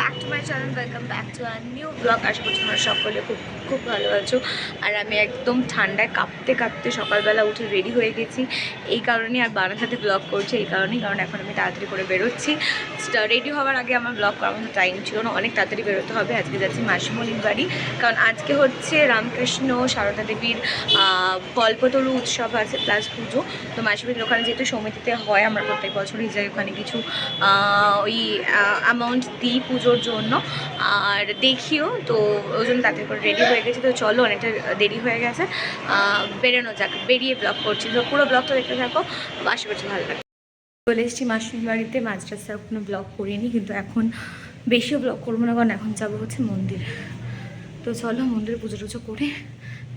Back to my channel welcome back to our new blog আশা করছি তোমরা সকলে খুব খুব ভালো আছো। আর আমি একদম ঠান্ডায় কাঁপতে কাঁপতে সকালবেলা উঠে রেডি হয়ে গেছি। এই কারণে আর বারাসাতে ব্লগ করছি, এই কারণেই। কারণ এখন আমি তাড়াতাড়ি করে বেরোচ্ছি। রেডি হওয়ার আগে আমার ব্লগ করার মতো টাইম ছিল না। অনেক তাড়াতাড়ি বেরোতে হবে। আজকে যাচ্ছি মাসিমণির বাড়ি। কারণ আজকে হচ্ছে রামকৃষ্ণ সারদা দেবীর কল্পতরু উৎসব আছে প্লাস পুজো। তো মাসিমণির ওখানে যেহেতু সমিতিতে হয়, আমরা প্রত্যেক বছরই যাই। ওখানে কিছু ওই অ্যামাউন্ট দিই পুজোর জন্য। আর দেখিও, তো ওই জন্য তাড়াতাড়ি করে রেডি হয়ে গেছে। তো চলো, অনেকটা দেরি হয়ে গেছে। বেরোনো যাক, বেরিয়ে ব্লগ করছি। তো পুরো ব্লগটা দেখতে থাকো আশা করছি, ভালো লাগে চলে এসেছি মাসির বাড়িতে। মাঝ রাস্তায় কোনো ব্লগ করিনি, কিন্তু এখন বেশিও ব্লগ করব না, কারণ এখন যাব হচ্ছে মন্দির। তো চলো, মন্দিরে পুজো টুজো করে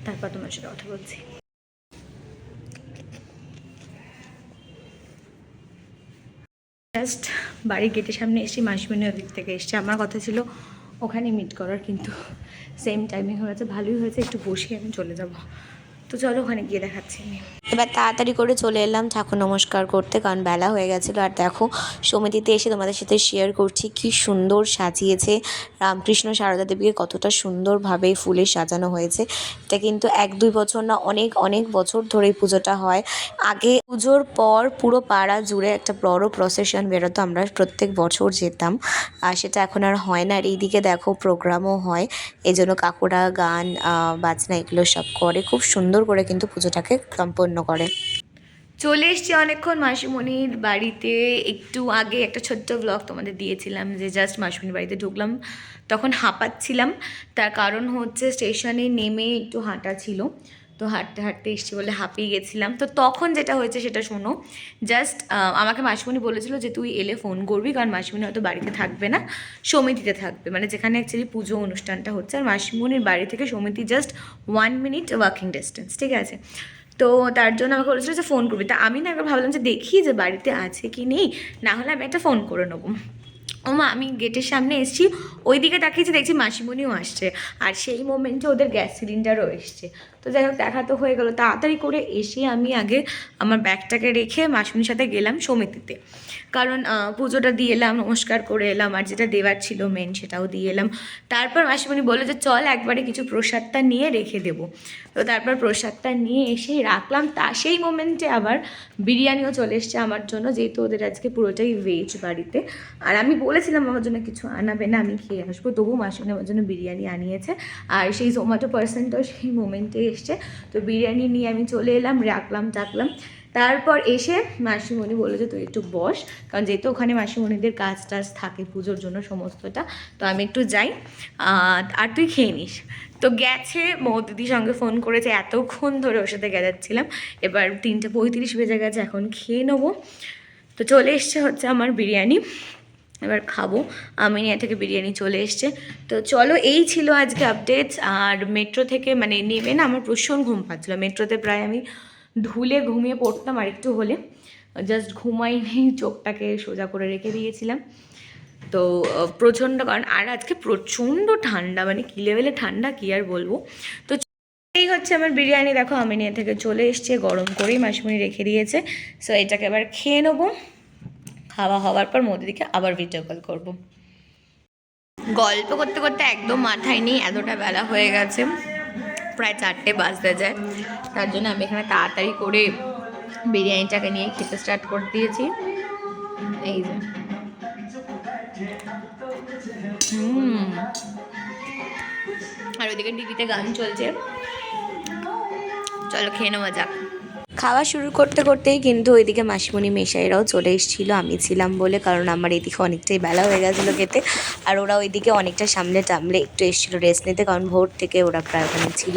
তারপর তোমার সাথে কথা বলছি। জাস্ট বাড়ির গেটের সামনে এসে মাসমিনী ওদিক থেকে এসছে। আমার কথা ছিল ওখানে মিট করার, কিন্তু সেম টাইমিং হয়েছে, ভালোই হয়েছে, একটু বসে আমি চলে যাব। তো চলো ওখানে গিয়ে দেখাচ্ছি আমি। এবার তাড়াতাড়ি করে চলে এলাম ঠাকুর নমস্কার করতে, কারণ বেলা হয়ে গেছিল। আর দেখো, সমিতিতে এসে তোমাদের সাথে শেয়ার করছি, কি সুন্দর সাজিয়েছে। রামকৃষ্ণ সারদা দেবীকে কতটা সুন্দরভাবে ফুলে সাজানো হয়েছে। এটা কিন্তু এক দুই বছর না, অনেক অনেক বছর ধরে পুজোটা হয়। আগে পুজোর পর পুরো পাড়া জুড়ে একটা বড় প্রসেশন বেরোতো, আমরা প্রত্যেক বছর যেতাম। আর সেটা এখন আর হয় না। আর এইদিকে দেখো প্রোগ্রামও হয়। এই জন্য কাকুরা গান বাজনা এগুলো সব করে। খুব সুন্দর করে কিন্তু পুজোটাকে সম্পন্ন করে। চলে এসছি অনেকক্ষণ মাসিমণির বাড়িতে। একটু আগে একটা ছোট্ট ব্লগ তোমাদের দিয়েছিলাম যে জাস্ট মাসিমণির বাড়িতে ঢুকলাম। তখন হাঁপাচ্ছিলাম। তার কারণ হচ্ছে স্টেশনে নেমে একটু হাঁটা ছিল। তো হাঁটতে হাঁটতে এসছি বলে হাঁপিয়ে গেছিলাম। তো তখন যেটা হয়েছে সেটা শোনো। জাস্ট আমাকে মাসিমণি বলেছিল যে তুই এলে ফোন করবি কারণ মাসিমণি হয়তো বাড়িতে থাকবে না। সমিতিতে থাকবে। মানে যেখানে অ্যাকচুয়ালি পুজো অনুষ্ঠানটা হচ্ছে। আর মাসিমণির বাড়ি থেকে সমিতি just one minute walking distance ঠিক আছে? তো তার জন্য আমাকে বলেছিল যে ফোন করবি। তা আমি না একবার ভাবলাম যে দেখি যে বাড়িতে আছে কি নেই, না হলে আমি একটা ফোন করে নেব। ও মা, আমি গেটের সামনে এসেছি ওই দিকে তাকিয়েছি দেখছি মাসিমণিও আসছে, আর সেই মোমেন্টে ওদের গ্যাস সিলিন্ডারও এসছে। তো যাই হোক, দেখা তো হয়ে গেলো। তাড়াতাড়ি করে এসে আমি আগে আমার ব্যাগটাকে রেখে মাসিমণির সাথে গেলাম সমিতিতে। কারণ পুজোটা দিয়ে এলাম, নমস্কার করে এলাম, আর যেটা দেওয়ার ছিল মেন সেটাও দিয়ে এলাম। তারপর মাসিমণি বলল যে, চল একবারে কিছু প্রসাদটা নিয়ে রেখে দেবো। তো তারপর প্রসাদটা নিয়ে এসে রাখলাম। তা, সেই মোমেন্টে আবার বিরিয়ানিও চলে এসছে আমার জন্য, যেহেতু ওদের আজকে পুরোটাই ভেজ বাড়িতে। আর আমি বলেছিলাম, আমার জন্য কিছু আনাবে না, আমি খেয়ে আসব। তবু মাসিমণি আমার জন্য বিরিয়ানি আনিয়েছে। আর সেই জোম্যাটো পার্সেন্টও সেই মোমেন্টে এসছে। তো বিরিয়ানি নিয়ে আমি চলে এলাম, রাখলাম টাকলাম তারপর এসে মাসিমণি বলল যে, তুই একটু বস, কারণ যেহেতু ওখানে মাসিমণিদের কাজ টাজ থাকে পুজোর জন্য সমস্তটা, তো আমি একটু যাই। আর তুই খেয়ে নিস। তো গেছে মৌদিদির সঙ্গে ফোন করেছে, এতক্ষণ ধরে ওর সাথে গেজাচ্ছিলাম এবার তিনটে পঁয়ত্রিশ বেজে গেছে, এখন খেয়ে নেব। তো চলে এসছে হচ্ছে আমার বিরিয়ানি। এবার খাব। আমিনিয়া থেকে বিরিয়ানি চলে এসছে। তো চলো, এই ছিল আজকে আপডেটস আর মেট্রো থেকে মানে নেমে না আমার প্রচুর ঘুম পাচ্ছিলো। মেট্রোতে প্রায় আমি ধুলে ঘুমিয়ে পড়তাম আর একটু হলে। জাস্ট ঘুমাইনি, চোখটাকে সোজা করে রেখে দিয়েছিলাম। তো প্রচণ্ড কারণ, আর আজকে প্রচণ্ড ঠান্ডা মানে কী লেভেলে ঠান্ডা, কী আর বলব? তো এই হচ্ছে আমার বিরিয়ানি। দেখো, আমিনিয়া থেকে চলে এসছে, গরম করেই মাসিমণি রেখে দিয়েছে। সো এটাকে এবার খেয়ে নেব। খাওয়া হওয়ার পর মোদিদিকে আবার ভিডিও কল করব। গল্প করতে করতে একদম মাথায় নেই, এতটা বেলা হয়ে গেছে। প্রায় চারটে বাজতে যায়। তার জন্য আমি এখানে তাড়াতাড়ি করে বিরিয়ানিটাকে নিয়ে খেতে স্টার্ট করে দিয়েছি। এই যে। আর ওইদিকে টিভিতে গান চলছে। চলো খেয়ে নেওয়া যাক। খাওয়া শুরু করতে করতেই কিন্তু ওইদিকে মাসিমণি মেশাইরাও চলে এসেছিল, আমি ছিলাম বলে, কারণ আমার এদিকে অনেকটাই বেলা হয়ে গেছিল খেতে। আর ওরা ওইদিকে অনেকটা সামলে টামলে একটু এসেছিল রেস্ট নিতে, কারণ ভোর থেকে ওরা প্রায় ওখানে ছিল।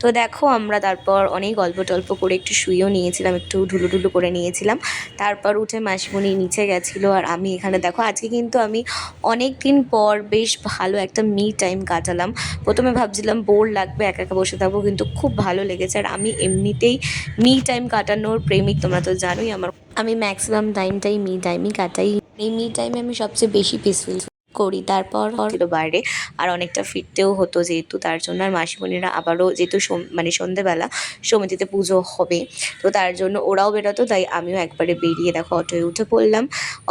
তো দেখো, আমরা তারপর অনেক গল্প টল্প করে একটু শুয়েও নিয়েছিলাম, একটু ঢুলু ঢুলু করে নিয়েছিলাম। তারপর উঠে মাসিমণি নিচে গেছিল, আর আমি এখানে দেখো, আজকে কিন্তু আমি অনেক দিন পর বেশ ভালো একটা মি টাইম কাটালাম। প্রথমে ভাবছিলাম বোর লাগবে, একা একা বসে থাকব, কিন্তু খুব ভালো লেগেছে। আর আমি এমনিতেই মি টাইম কাটানোর প্রেমিক তোমরা তো জানোই আমার। আমি ম্যাক্সিমাম টাইমটাই মি টাইমই কাটাই। এই মি টাইমে আমি সবচেয়ে বেশি পিসফুল করি। তারপর ছিল বাইরে আর অনেকটা ফিরতেও হতো যেহেতু তার জন্য আর মাসিমণিরা আবারও যেহেতু মানে সন্ধেবেলা সমিতিতে পুজো হবে, তো তার জন্য ওরাও বেরোতো, তাই আমিও একবারে বেরিয়ে দেখো অটোয় উঠে পড়লাম।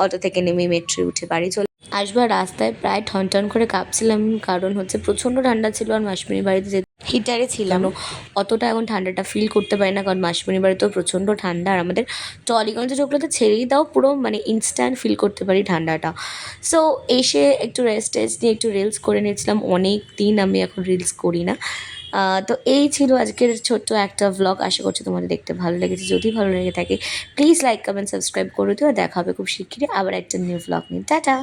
অটো থেকে নেমে মেট্রোয় উঠে বাড়ি চলে আসবার রাস্তায় প্রায় ঠন ঠন করে কাঁপছিলাম, কারণ হচ্ছে প্রচণ্ড ঠান্ডা ছিল আর মাসিমণির বাড়িতে হিটারে ছিলাম। অতটা এখন ঠান্ডাটা ফিল করতে পারি না, কারণ মাসিমণির বাড়িতেও প্রচণ্ড ঠান্ডা। আর আমাদের টলিগঞ্জে ঢুকলে ছেড়েই দাও, পুরো মানে ইনস্ট্যান্ট ফিল করতে পারি ঠান্ডাটা। সো এসে একটু রেস্ট টেস্ট নিয়ে একটু রিলস করে নিয়েছিলাম। অনেক দিন আমি এখন রিলস করি না। তো এই ছিল আজকের ছোট্ট একটা ভ্লগ আশা করছি তোমাদের দেখতে ভালো লেগেছে। যদি ভালো লেগে থাকে প্লিজ লাইক কমেন্ট সাবস্ক্রাইব করে দিও। দেখা হবে খুব শিগগিরই আবার একটা নিউ ভ্লগ নিয়ে। টাটা!